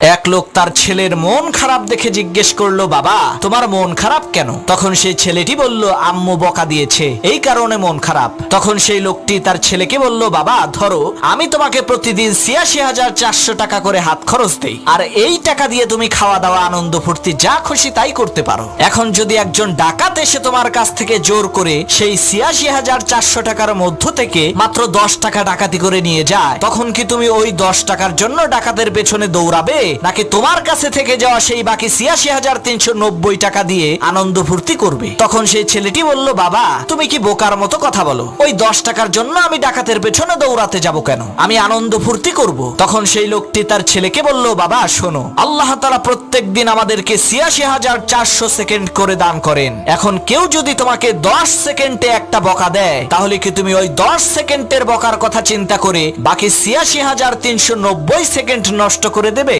এক লোক তার ছেলের মন খারাপ দেখে জিজ্ঞেস করল, বাবা, তোমার মন খারাপ কেন? তখন সেই ছেলেটি বলল, আম্মু বকা দিয়েছে, এই কারণে মন খারাপ। তখন সেই লোকটি তার ছেলেকে বলল, বাবা, ধরো, আমি তোমাকে প্রতিদিন ছিয়াশি হাজার চারশো টাকা করে হাত খরচ দেই, আর এই টাকা দিয়ে তুমি খাওয়া দাওয়া, আনন্দ ফুর্তি, যা খুশি তাই করতে পারো। এখন যদি একজন ডাকাত এসে তোমার কাছ থেকে জোর করে সেই ছিয়াশি হাজার চারশো টাকার মধ্য থেকে মাত্র দশ টাকা ডাকাতি করে নিয়ে যায়, তখন কি তুমি ওই দশ টাকার জন্য ডাকাতের পেছনে দৌড়াবে? নাকি তোমার কাছে থেকে যাওয়া সেই বাকি ছিয়াশি হাজার তিনশো নব্বই টাকা দিয়ে আনন্দ ফুর্তি করবে? তখন সেই ছেলেটি বলল, বাবা, তুমি কি বোকার মতো কথা বলো? ওই দশ টাকার জন্য আমি ডাকাতের পেছনে দৌড়াতে যাব কেন? আমি আনন্দ ফুর্তি করব। তখন সেই লোকটি তার ছেলেকে বলল, বাবা, শোনো, আল্লাহ তালা প্রত্যেক দিন আমাদেরকে ছিয়াশি হাজার চারশো সেকেন্ড করে দান করেন। এখন কেউ যদি তোমাকে দশ সেকেন্ডে একটা বকা দেয়, তাহলে কি তুমি ওই দশ সেকেন্ডের বকার কথা চিন্তা করে বাকি ছিয়াশি হাজার তিনশো নব্বই সেকেন্ড নষ্ট করে দেবে?